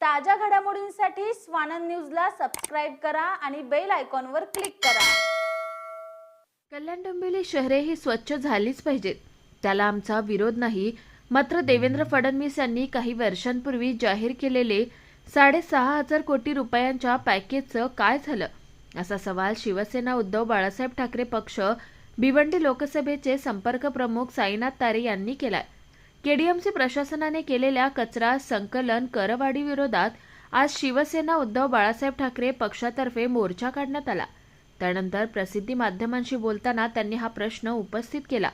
ताज्या घडामोडींसाठी स्वानंद न्यूजला सबस्क्राईब करा आणि बेल आयकॉनवर क्लिक करा. कल्याण डोंबिवली शहरे ही स्वच्छ झालीच पाहिजेत. त्याला आमचा विरोध नाही. मात्र देवेंद्र फडणवीस यांनी काही वर्षांपूर्वी जाहीर केलेले साडेसहा हजार कोटी रुपयांच्या पॅकेजचं काय झालं? असा सवाल शिवसेना उद्धव बाळासाहेब ठाकरे पक्ष भिवंडी लोकसभेचे संपर्क प्रमुख साईनाथ तारे यांनी केलाय. केडीएमसी प्रशासनाने केलेल्या कचरा संकलन करवाढी विरोधात आज शिवसेना उद्धव बाळासाहेब ठाकरे पक्षातर्फे मोर्चा काढण्यात आला. त्यानंतर प्रसिद्धी माध्यमांशी बोलताना त्यांनी हा प्रश्न उपस्थित केला.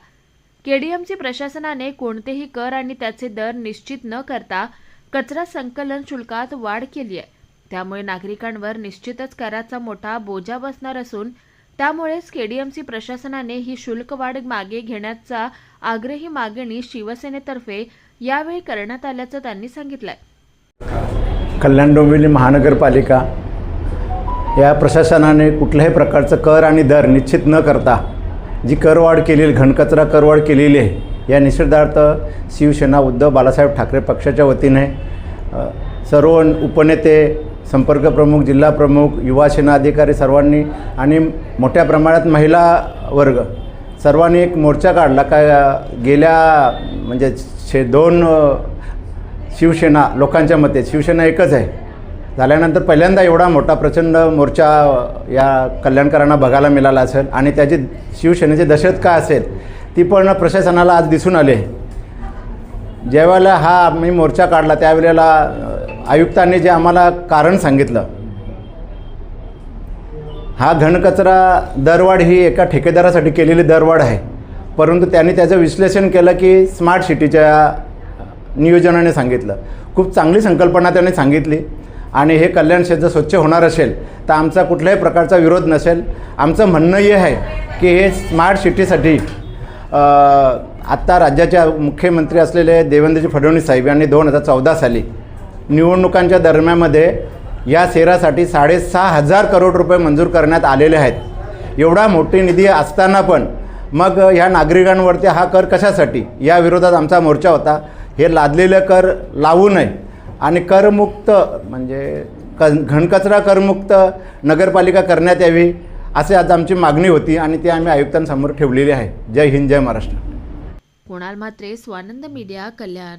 केडीएमसी प्रशासनाने कोणतेही कर आणि त्याचे दर निश्चित न करता कचरा संकलन शुल्कात वाढ केली आहे त्यामुळे नागरिकांवर निश्चितच कराचा मोठा बोजा बसणार असून त्यामुळेच केडीएमसी प्रशासनाने ही शुल्क वाढ मागे घेण्याचा आग्रही मागणी शिवसेनेतर्फे यावेळी करण्यात आल्याचं त्यांनी सांगितलंय. कल्याण डोंबिवली महानगरपालिका या प्रशासनाने कुठल्याही प्रकारचं कर आणि दर निश्चित न करता जी करवाढ केलेली घनकचरा करवाढ केलेली आहे या निषेधार्थ शिवसेना उद्धव बाळासाहेब ठाकरे पक्षाच्या वतीने सर्व उपनेते संपर्क प्रमुख जिल्हा प्रमुख युवा सेना अधिकारी सर्वांनी आणि मोठ्या प्रमाणात महिला वर्ग. सर्वांनी एक मोर्चा काढला. का गेल्या म्हणजे शे दोन शिवसेना लोकांच्या मते शिवसेना एकच आहे. झाल्यानंतर पहिल्यांदा एवढा मोठा प्रचंड मोर्चा या कल्याणकरांना बघायला मिळाला असेल आणि त्याची शिवसेनेची दहशत काय असेल ती पण प्रशासनाला आज दिसून आले ज्यावेळेला हा मी मोर्चा काढला त्यावेळेला आयुक्तांनी जे आम्हाला कारण सांगितलं हा घनकचरा दरवाढ ही एका ठेकेदारासाठी केलेली दरवाढ आहे. परंतु त्यांनी त्याचं विश्लेषण केलं की स्मार्ट सिटीच्या नियोजनाने सांगितलं. खूप चांगली संकल्पना त्यांनी सांगितली. आणि हे कल्याण क्षेत्र स्वच्छ होणार असेल तर आमचा कुठल्याही प्रकारचा विरोध नसेल. आमचं म्हणणं हे आहे की हे स्मार्ट सिटीसाठी आत्ता राज्याच्या मुख्यमंत्री असलेले देवेंद्रजी फडणवीस साहेब यांनी दोन हजार चौदा साली निवडणुकांच्या दरम्यानमध्ये या सेरासाठी साडेसहा हजार करोड रुपये मंजूर करण्यात आलेले आहेत. एवढा मोठी निधी असताना पण मग ह्या नागरिकांवरती हा कर कशासाठी? या विरोधात आमचा मोर्चा होता. हे लादलेलं कर लावू नये. आणि करमुक्त म्हणजे क घनकचरा करमुक्त नगरपालिका करण्यात यावी असे आज आमची मागणी होती आणि ती आम्ही आयुक्तांसमोर ठेवलेली आहे. जय हिंद जय महाराष्ट्र. कुणाल म्हात्रे स्वानंद मीडिया कल्याण.